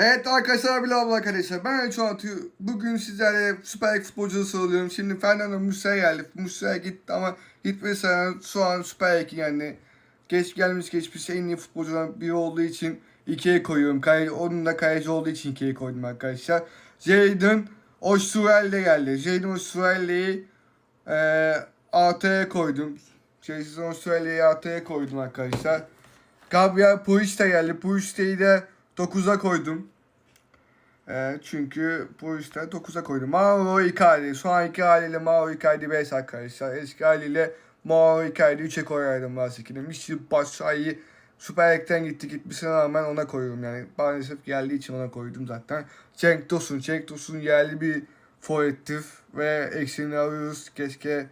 Evet arkadaşlar bir abla arkadaşlar ben şu an bugün sizlerle Süper Lig futbolcuları söylüyorum. Şimdi Fernando Muslera geldi. Muslera gitti ama gitmese şu an Süper Lig yani geç gelmiş geçmiş en iyi futbolculardan biri olduğu için ikiye koyuyorum. Kale, onun da kaleci olduğu için ikiye koydum arkadaşlar. Jadon Osurel'de geldi. Jadon Osurel'deyi e, AT'ye koydum. Jadon Osurel'deyi AT'ye koydum arkadaşlar. Gabriel Puig de geldi. Puig'deyi de 9'a koydum. Ee, çünkü bu işte 9'a koydum. Mauro Icardi. Şu anki haliyle Mauro Icardi 5 arkadaşlar. Eski haliyle Mauro Icardi 3'e koyardım Vasikini. Mişi Başşay'ı Süper Lig'den gitti gitmesine rağmen ona koyuyorum yani. Maalesef geldiği için ona koydum zaten. Cenk Tosun. Cenk Tosun yerli bir forvettir ve eksiğini arıyoruz. Keşke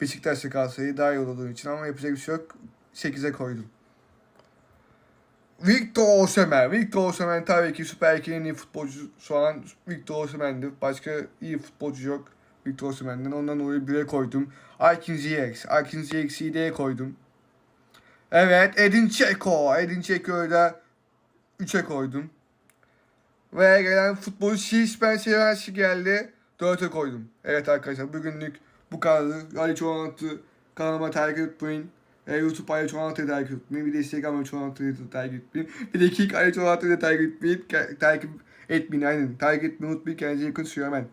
Beşiktaş'ta kalsaydı daha iyi olduğu için ama yapacak bir şey yok. 8'e koydum. Victor Osimhen. Victor Osimhen tabii ki Süper Lig'in iyi futbolcu şu an Victor Osimhen'dir. Başka iyi futbolcu yok Victor Osimhen'den. Ondan dolayı 1'e koydum. Akin Ziyech. Akin Ziyech'i D'ye koydum. Evet Edin Dzeko. Edin Dzeko'yu da 3'e koydum. Ve gelen futbolcu Şiş Spencer Ranchi geldi. 4'e koydum. Evet arkadaşlar bugünlük bu kadar. Ali Çoğanat'ı kanalıma takip etmeyin. E, YouTube ayı çoğaltıyı takip etmeyin. Bir de Instagram çoğaltıyı takip etmeyin. Bir de Kik ayı çoğaltıyı takip etmeyin. Takip etmeyin aynen. Takip etmeyi unutmayın. Kendinize yakın sürüyorum.